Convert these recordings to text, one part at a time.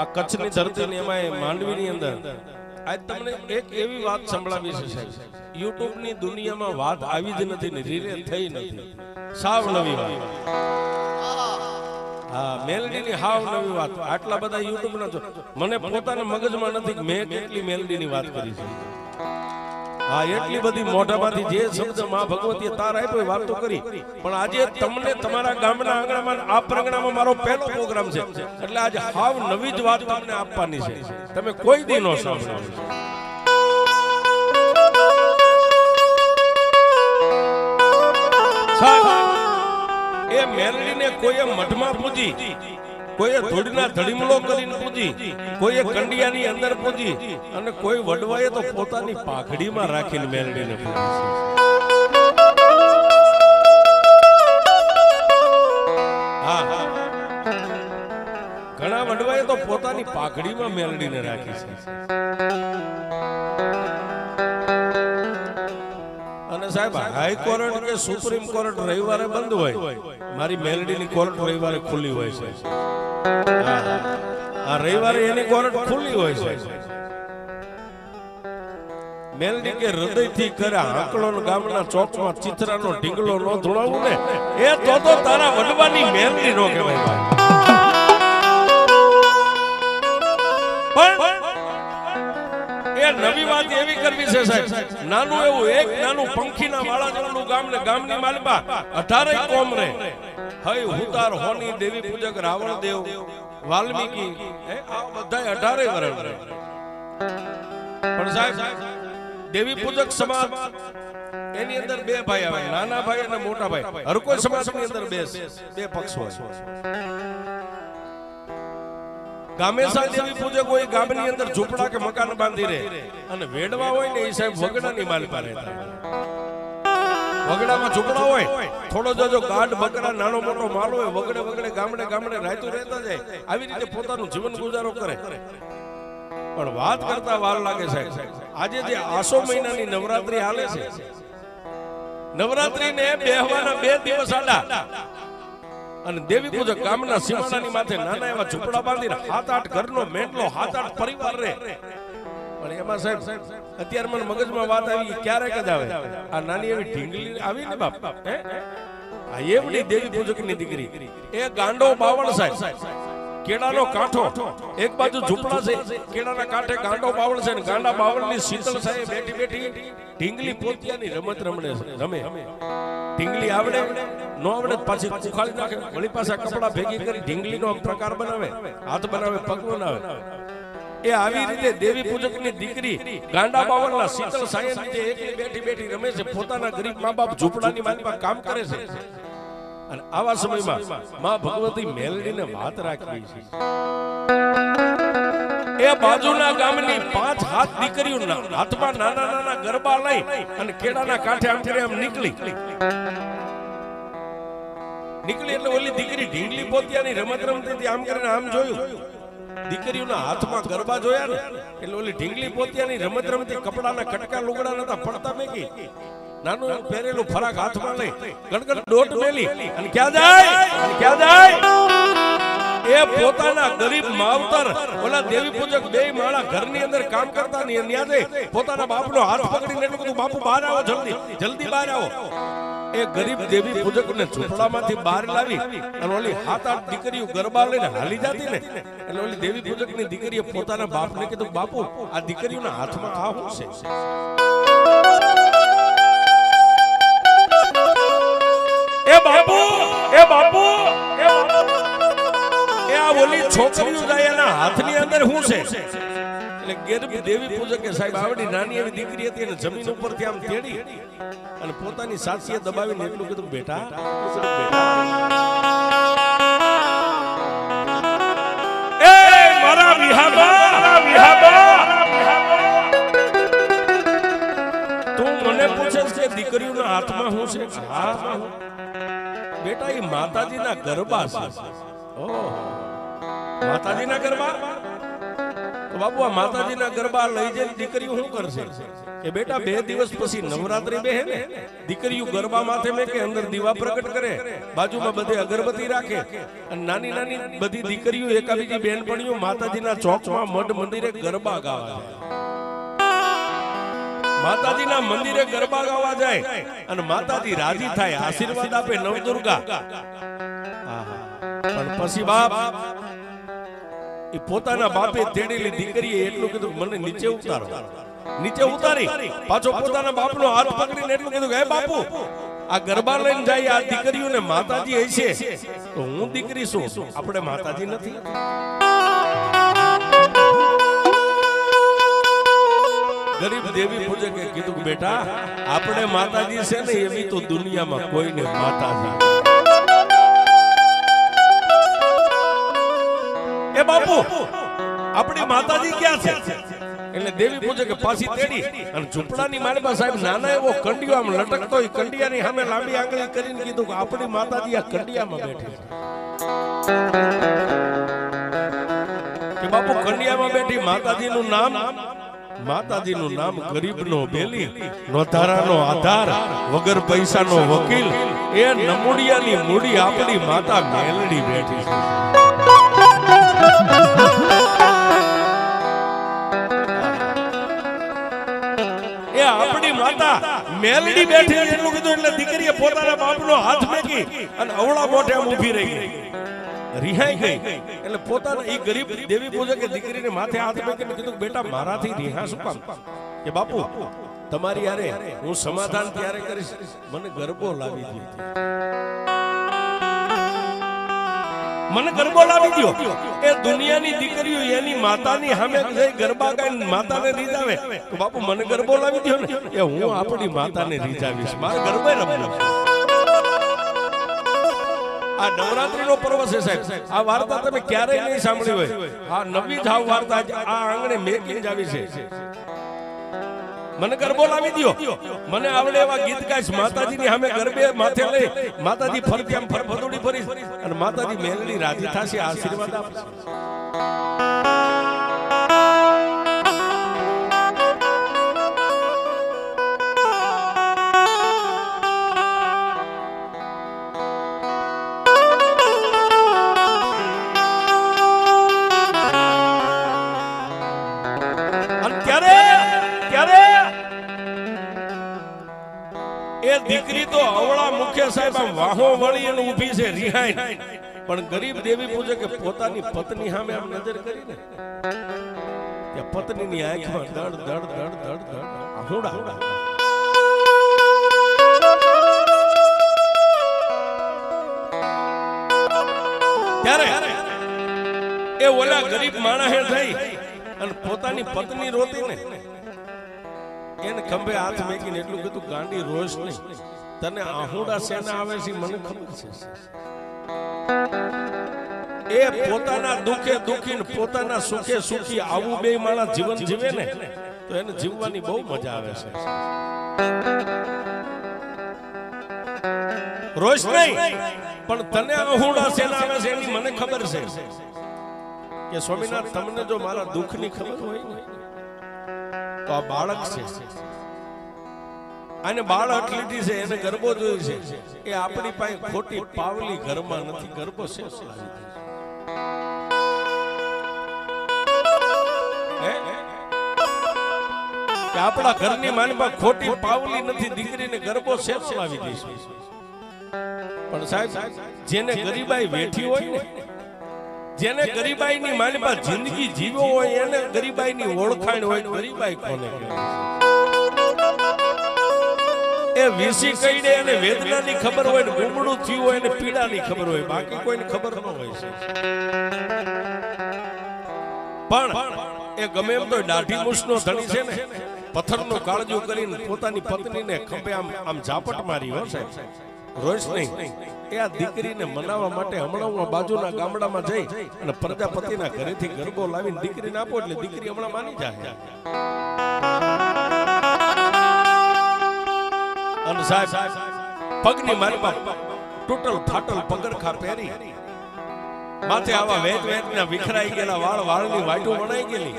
આ કચ્છની ધરતીની એમાં માંડવીની અંદર. આજ તમને એક એવી વાત સંભળાવી છે સાહેબ. યુટ્યુબની દુનિયામાં વાત આવી જ નથી ને રીરે થઈ નથી. સાવ નવી વાત. હા મેલડીની હાવ નવી વાત. આટલા બધા યુટ્યુબ ના મને પોતાના મગજમાં નથી મેં કેટલી મેલડીની વાત કરી છે. હા એટલી બધી મોઢામાંથી જે શબ્દમાં ભગવતીએ તાર આપ્યો વાત તો કરી. પણ આજે તમને તમારા ગામના આંગણામાં, આ પ્રગણામાં મારો પહેલો પ્રોગ્રામ છે. એટલે આજે હાવ નવી જ વાત તમને આપવાની છે. તમે કોઈ દી નો સાંભળો એ મેલડીને કોઈએ મઠમાં પૂજી. કોઈએ ધૂળના ધડીમલો કરીને પૂજી, કોઈએ કંડિયાની અંદર પૂજી અને કોઈ વડવાએ તો પોતાની પાઘડીમાં રાખીને મેલડીને હા ઘણા વડવાએ તો પોતાની પાઘડીમાં મેલડીને રાખી છે. અને સાહેબ હાઈકોર્ટ કે સુપ્રીમ કોર્ટ રવિવારે બંધ હોય, મારી મેલડીની કોર્ટ રવિવારે ખુલ્લી હોય છે. આ રવિવારે એની કોર્ટ ખુલ્લી હોય છે. મેલડી કે હૃદયથી કરે આંકડો ને ગામના ચોકમાં ચિત્રાનો ઢીંગલો નો ધોળાવું ને, એ તો તો તારા વડવાની મેલડી નો કહેવાય પણ નવી વાત એવી કરવી છે સાહેબ. નાનું એવું એક નાનું પંખીના વાળા જેટલું ગામ ને ગામની માલપા અઢારે કોમ રે. હય હુતાર હોની દેવી પૂજક રાવણ દેવ. વાલ્મીકી. એ આ બધાય અઢારે વરણ રે. પણ સાહેબ, દેવી પૂજક સમાજ, એની અંદર બે ભાઈ આવે. નાના ભાઈ અને મોટા ભાઈ. હર કોઈ સમાજની અંદર બે બે પક્ષ હોય. ગામેસા દેવી પૂજક હોય ગામની અંદર ઝૂંપડા કે મકાન બાંધી રહે. અને વેડવા હોય ને એ સાહેબ વગડાની માલપા રહેતા વગડામાં ઝૂંપડા હોય. થોડો જોજો ગાઢ બકરા નાનો મોટો માલ હોય વગડે વગડે ગામડે ગામડે રાયતું રહેતા જાય. આવી રીતે પોતાનું જીવન ગુજારો કરે. પણ વાત કરતા વાર લાગે સાહેબ. આજે જે આસો મહિનાની નવરાત્રી હાલે છે. નવરાત્રી ને બેહવાના બે દિવસ આડા. અને દેવી પૂજક ગામના સીમાડાની માથે નાના એવા ઝૂંપડા બાંધીને હાથ આઠ ઘરનો મેટલો હાથ આઠ પરિવાર રે પણ એમાં સાહેબ, અત્યારે મને મગજમાં વાત આવી ક્યારેક જ આવે. આ નાની એવી ઢીંગલી આવી ને બાપ, હે? આ એવડી દેવી પૂજકની દીકરી. એ ગાંડો બાવળ સાહેબ. કેળાનો કાંઠો. એક બાજુ ઝૂંપડા છે કેળાના કાંઠે ગાંડો બાવળ છે અને ગાંડા બાવળની શીતળ સાહેબ બેઠી બેઠી ઢીંગલી પોતિયાની રમત રમણે રમે. ઢીંગલી આવડે નો આવડે પાછી ઉખાડી નાખે. વળી પાછા કપડા ભેગી કરી ઢીંગલીનો પ્રકાર બનાવે. હાથ બનાવે પગ બનાવે. એ આવી રીતે દેવી પૂજકની દીકરી ગાંડા બાવળના શીતળ સાયન જે એકલી બેઠી બેઠી રમે છે પોતાના ગરીબ મા બાપ ઝૂંપડાની માનમાં કામ કરે છે. અને આવા સમયમાં માં ભગવતી મેલડીને વાત રાખવી છે. એ બાજુના ગામની પાંચ હાથ દીકરીઓ હાથમાં નાના નાના ગરબા લઈ અને કેળાના કાંઠે આમ કરી આમ નીકળી. નીકળી એટલે ઓલી દીકરી ઢીંગલી પોતિયાની રમત રમતી આમ કરીને આમ જોયું. દીકરીઓના હાથમાં ગરબા જોયા ને એટલે ઓલી ઢીંગલી પોતિયાની રમત રમતી કપડાના કટકા લુગડા નતા પડતા મેકી નાનું પહેરેલું ફરાક હાથમાં લઈ ગણગણ દોટ મેલી. અને ક્યાં જાય? ક્યાં જાય? એ પોતાના ગરીબ માવતર ઓલા દેવી પૂજક બે માળા ઘરની અંદર કામ કરતા ની ન્યાદે પોતાના બાપનો હાથ પકડીને એટલું કીધું બાપુ બહાર આવો જલ્દી. જલ્દી બહાર આવો. એ ગરીબ દેવી પૂજક ને ઝૂંપડામાંથી બહાર લાવી અને ઓલી હાથ આઠ દીકરીઓ ગરબા લઈને હાલી જતી ને. એટલે ઓલી દેવી પૂજકની દીકરીએ પોતાના બાપને કીધું બાપુ આ દીકરીઓના હાથમાં આ છે? ઓલી છોકરીઓ એના હાથની અંદર શું છે? એટલે ગેરબ દેવી પૂજક સાહેબ આવડી નાની એવી દીકરી હતી અને જમીન ઉપરથી આમ તેડી અને પોતાની સાસીએ દબાવીને એટલું કીધું બેટા મારા તું મને પૂછે છે દીકરીઓના હાથમાં શું છે? હાથમાં બેટા, એ માતાજીના ગરબા છે. માતાજીના ગરબા? તો બાપુ, આ માતાજીના ગરબા લઈ જઈને દીકરીઓ શું કરશે? કે બેટા, બે દિવસ પછી નવરાત્રી બે ને, દીકરીઓ ગરબા માથે મેં કે અંદર દીવા પ્રગટ કરે, બાજુમાં બધે અગરબત્તી રાખે. અને નાની નાની બધી દીકરીઓ, એકાબીજી બહેનપણીઓ માતાજીના ચોકમાં મઢ મંદિરે ગરબા ગાવા માતાજીના મંદિરે ગરબા ગાવા જાય અને માતાજી રાજી થાય, આશીર્વાદ આપે નવદુર્ગા. પણ પછી બાપ એ પોતાના બાપે તેડેલી દીકરીએ એટલું કીધું મને નીચે ઉતારો. નીચે ઉતારી. પાછો પોતાના બાપનો હાથ પકડીને એટલું કીધું કે હે બાપુ આ ગરબા લઈને જાય આ દીકરીઓને માતાજી હશે. તો હું દીકરી છું. આપણે માતાજી નથી. ગરીબ દેવી પૂજકે કીધું બેટા આપણે માતાજી છે ને એવી તો દુનિયામાં કોઈને માતાજી એ બાપુ, આપણી માતાજી ક્યાં છે? એટલે દેવી પૂછે કે પાછી તેડી અને ઝૂંપડાની માલબા સાહેબ નાના એવો કંડિયો આમ લટકતો એ કંડિયાની સામે લાંબી આંગળી કરીને કીધું કે આપણી માતાજી આ કંડિયામાં બેઠી બાપુ, કંડિયામાં બેઠી માતાજીનું નામ? માતાજીનું નામ ગરીબનો બેલી, નોધારાનો આધાર, વગર પૈસાનો વકીલ, એ નમુડિયાની મૂડી આપણી માતા મેલડી બેઠી છે. અવળા મોઢે આમ રહી ગઈ. રિહાઈ ગઈ. એટલે પોતાના એ ગરીબ દેવી પૂજકે દીકરીને માથે હાથ મારાથી બાપુ, તમારી યારે હું સમાધાન ત્યારે કરીશ. મને ગરબો લાવી દીધી મને ગરબો લાવી દો એ દુનિયાની દીકરીઓ એની માતાની સામે જઈ ગરબા ગાઈને માતાને રીઝાવે તો બાપુ, મને ગરબો લાવી દો ને. એ હું આપણી માતાને રીઝાવીશ મારે ગરબે રમવું. આ નવરાત્રીનો પર્વ છે સાહેબ. આ વાર્તા તમે ક્યારેય નહીં સાંભળી હોય. આ નવી જ વાર્તા આ આંગણે મેકીને જ આવી છે. મને ગરબો લાવી દ્યો. મને આવડે એવા ગીત ગાઈશ. માતાજીની સામે ગરબે માથે લઈ. માતાજી ફરતી આમ ફરફદોડી ફરીશ અને માતાજી મેલની રાજી થશે, આશીર્વાદ આપશે. એ દીકરી તો અવળા મુખ્ય સાહેબ આમ વાહો વળી અને ઊભી છે, રિહાઈ. પણ ગરીબ દેવી પૂજે કે પોતાની પત્ની સામે આમ નજર કરીને? કે પત્નીની આંખમાં દડ દડ દડ દડ દડ આહુડા. ત્યારે એ ઓલા ગરીબ માણસે થઈ અને પોતાની પત્ની રોતી ને એને ખંભે હાથ મેકીને એટલું કીધું, ગાંડી રોજ નહીં. તને આહુડા સેના આવે છે મને ખબર છે. એ પોતાના દુખે દુખીને પોતાના સુખે સુખી આવું બે માણસ જીવન જીવે ને, તો એને જીવવાની બહુ મજા આવે છે. રોજ નહીં, પણ તને આહુડા સેના આવે છે એની મને ખબર છે. કે સ્વામિનાથ તમને જો મારા દુઃખની ખબર હોય ને તો આ બાળક છે. અને બાળક લીધી છે, એને ગરબો જોયું છે. એ આપણી પાસે ખોટી પાવલી ઘરમાં નથી, ગરબો છે. આપણા ઘરની માનમાં ખોટી પાવલી નથી, દીકરીને ગરબો શેર લાવી દઈશું. પણ સાહેબ, જેને ગરીબાઈ વેઠી હોય ને જેને ગરીબાઈની પાસે જિંદગી જીવો હોય, એને ગરીબાઈની ઓળખાણ હોય, ગરીબાઈ કોને? એ વીસી કઈને એને વેદનાની ખબર હોય ને ગુમડું થયું હોય ને પીડાની ખબર હોય, બાકી કોઈને ખબર ન હોય છે. પણ એ ગમે એમ તો દાઢી મૂછનો ધણી છે ને, પથ્થરનો કાળજો કરીને પોતાની પત્નીને ખંભે આમ આમ ઝાપટ મારી હો રોજ નહીં. એ આ દીકરીને મનાવવા માટે હમણાં હું બાજુના ગામડામાં જઈ અને પ્રજાપતિના ઘરેથી ગરબો લાવીને દીકરીને આપો એટલે દીકરી હમણાં માની જાય અને સાહેબ, પગની મારી ટોટલ ફાટલ પગરખા પહેરી માથે આવા વેચ વેચ ના વિખરાઈ ગયેલા વાળ વાળની વાટું વણાઈ ગયેલી.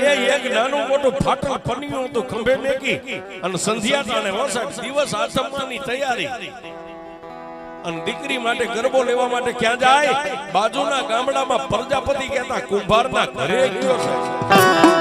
એ એક નાનું મોટું ફાટલ પન્યું હતું, ખંભે મેકી અને સંધ્યા ટાણે વસત દિવસ આસમવાની તૈયારી. અને દીકરી માટે ગરબો લેવા માટે ક્યાં જાય? બાજુના ગામડામાં પ્રજાપતિ કહેતા, કુંભારના ઘરે ગયો છે.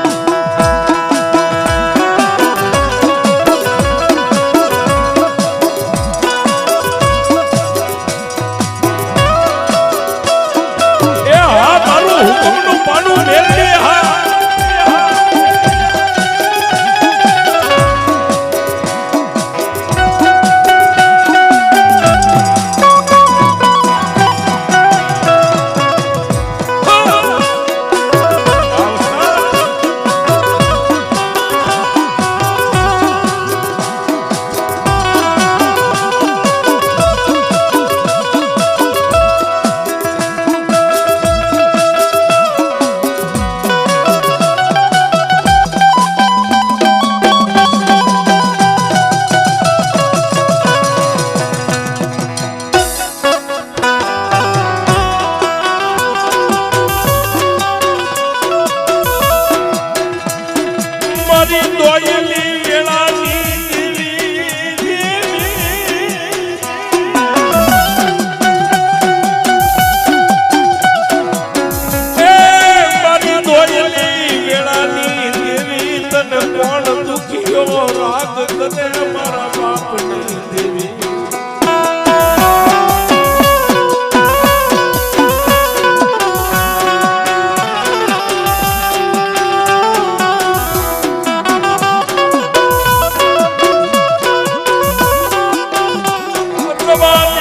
ভগবান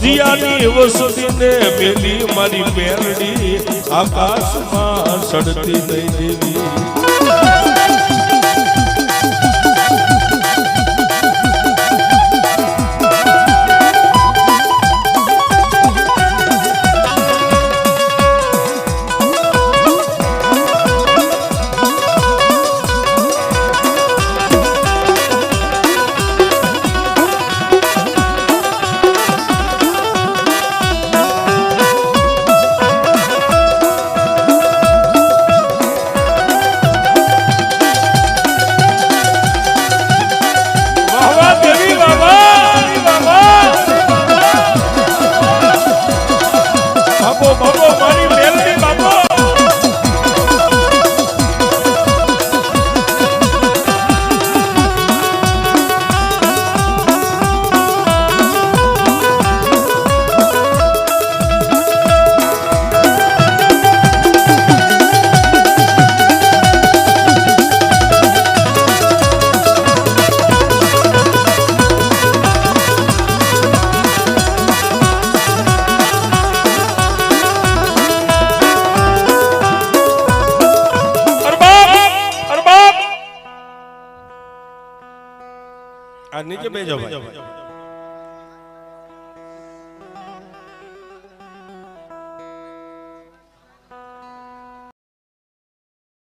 ભજીયાની વસતીને મેલી મારી મેરડી આકાશમાં સડતી નહીં દેવી. આ નીચે બેજો ભાઈ